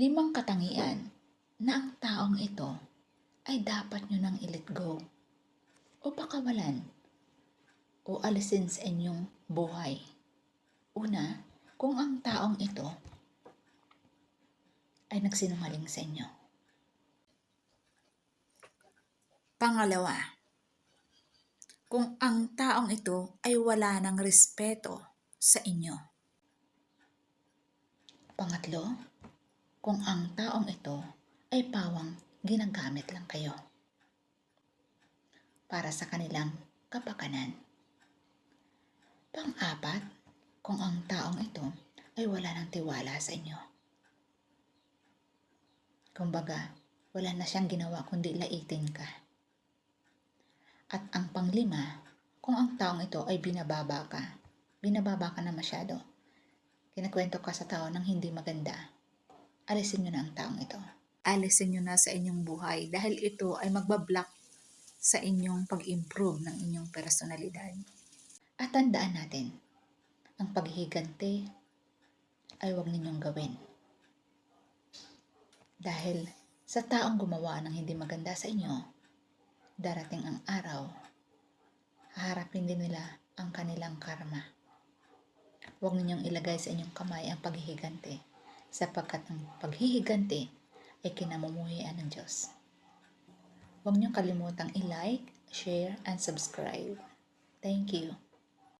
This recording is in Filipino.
limang katangian na ang taong ito ay dapat nyo nang i-let go o pakawalan o alisin sa inyong buhay. Una, kung ang taong ito ay nagsinungaling sa inyo. Pangalawa, kung ang taong ito ay wala ng respeto sa inyo. Pangatlo, kung ang taong ito ay pawang ginagamit lang kayo para sa kanilang kapakanan. Pang-apat, kung ang taong ito ay wala ng tiwala sa inyo. Kumbaga, wala na siyang ginawa kundi laitin ka. At ang panglima, kung ang taong ito ay binababa ka, binababa ka na masyado, kinakwento ka sa tao ng hindi maganda, alisin nyo na ang taong ito. Alisin nyo na sa inyong buhay dahil ito ay magbablock sa inyong pag-improve ng inyong personalidad. At tandaan natin, ang paghihiganti ay huwag ninyong gawin. Dahil sa taong gumawa ng hindi maganda sa inyo, darating ang araw, haharapin din nila ang kanilang karma. Huwag ninyong ilagay sa inyong kamay ang paghihiganti, sapagkat ang paghihiganti ay kinamumuhian ng Diyos. Huwag niyong kalimutang i-like, share, and subscribe. Thank you.